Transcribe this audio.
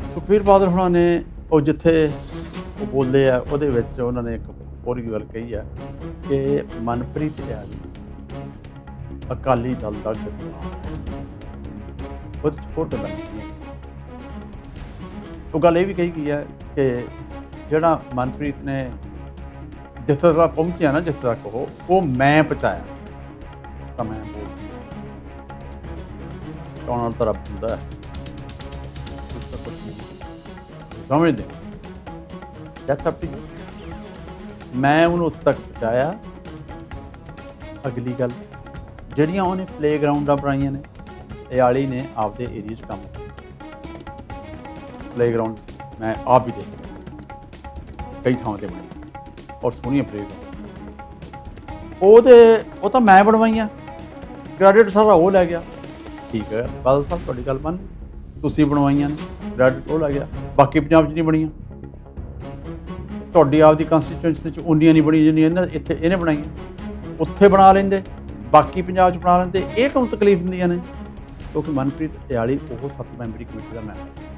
ਸੁਖਬੀਰ ਬਾਦਲ ਹੁਣਾਂ ਨੇ ਉਹ ਜਿੱਥੇ ਉਹ ਬੋਲੇ ਆ, ਉਹਦੇ ਵਿੱਚ ਉਹਨਾਂ ਨੇ ਇੱਕ ਹੋਰ ਗੱਲ ਕਹੀ ਆ ਕਿ ਮਨਪ੍ਰੀਤ ਯਾਰੀ ਅਕਾਲੀ ਦਲ ਦਾ ਗਰਦਾਰ ਹੈ। ਉਹ ਛੋਟ ਲੱਗਦੀ ਉਹ ਗੱਲ ਇਹ ਵੀ ਕਹੀ ਗਈ ਹੈ ਕਿ ਜਿਹੜਾ ਮਨਪ੍ਰੀਤ ਨੇ ਜਿੱਥੇ ਤੱਕ ਪਹੁੰਚਿਆ ਨਾ ਜਿੱਥੇ ਤੱਕ ਉਹ ਉਹ ਮੈਂ ਪਹੁੰਚਾਇਆ। ਤਾਂ ਮੈਂ ਬੋਲ ਕੌਣ ਨਾਲ ਤਰ੍ਹਾਂ ਹੁੰਦਾ ਹੈ। ਕੁਛ ਤਾਂ ਕੁਛ ਨਹੀਂ ਸਮਝਦੇ? ਦੈਟਸ ਅਪ ਟੂ ਮੈਂ ਉਹਨੂੰ ਉੱਥੇ ਤੱਕ ਪਹੁੰਚਾਇਆ। ਅਗਲੀ ਗੱਲ, ਜਿਹੜੀਆਂ ਉਹਨੇ ਪਲੇਗਰਾਉਂਡਾਂ ਬਣਾਈਆਂ ਨੇ, ਇਹ ਵਾਲੀ ਨੇ ਆਪਦੇ ਏਰੀਆ 'ਚ ਕੰਮ ਪਲੇਗਰਾਉਂਡ ਮੈਂ ਆਪ ਹੀ ਦੇਖਿਆ। ਕਈ ਥਾਵਾਂ ਤੇ ਬਣਾਈ ਔਰ ਸੋਹਣੀਆਂ ਪਲੇਗਰਾਉਂਡ ਉਹਦੇ, ਉਹ ਤਾਂ ਮੈਂ ਬਣਵਾਈਆਂ। ਕ੍ਰੈਡਿਟ ਸਾਰਾ ਉਹ ਲੈ ਗਿਆ। ਠੀਕ ਹੈ। ਬਾਦਲ ਸਾਹਿਬ, ਤੁਹਾਡੀ ਗੱਲ ਮੰਨ ਤੁਸੀਂ ਬਣਵਾਈਆਂ ਨੇ ਕ੍ਰੈਡਿਟ ਉਹ ਲੈ ਗਿਆ, ਬਾਕੀ ਪੰਜਾਬ 'ਚ ਨਹੀਂ ਬਣੀਆਂ। ਤੁਹਾਡੀ ਆਪਦੀ ਕੰਸਟੀਚੁਐਂਸੀ 'ਚ ਉਨੀਆਂ ਨਹੀਂ ਬਣੀਆਂ ਜਿੰਨੀਆਂ ਇਹਨਾਂ ਇੱਥੇ ਇਹਨੇ ਬਣਾਈਆਂ। ਉੱਥੇ ਬਣਾ ਲੈਂਦੇ, ਬਾਕੀ ਪੰਜਾਬ 'ਚ ਬਣਾ ਲੈਂਦੇ, ਇਹ ਕਿਉਂ ਤਕਲੀਫ ਹੁੰਦੀਆਂ ਨੇ? ਕਿਉਂਕਿ ਮਨਪ੍ਰੀਤ ਇਆਲੀ ਉਹ ਸੱਤ ਮੈਂਬਰੀ ਕਮੇਟੀ ਦਾ ਮੈਂਬਰ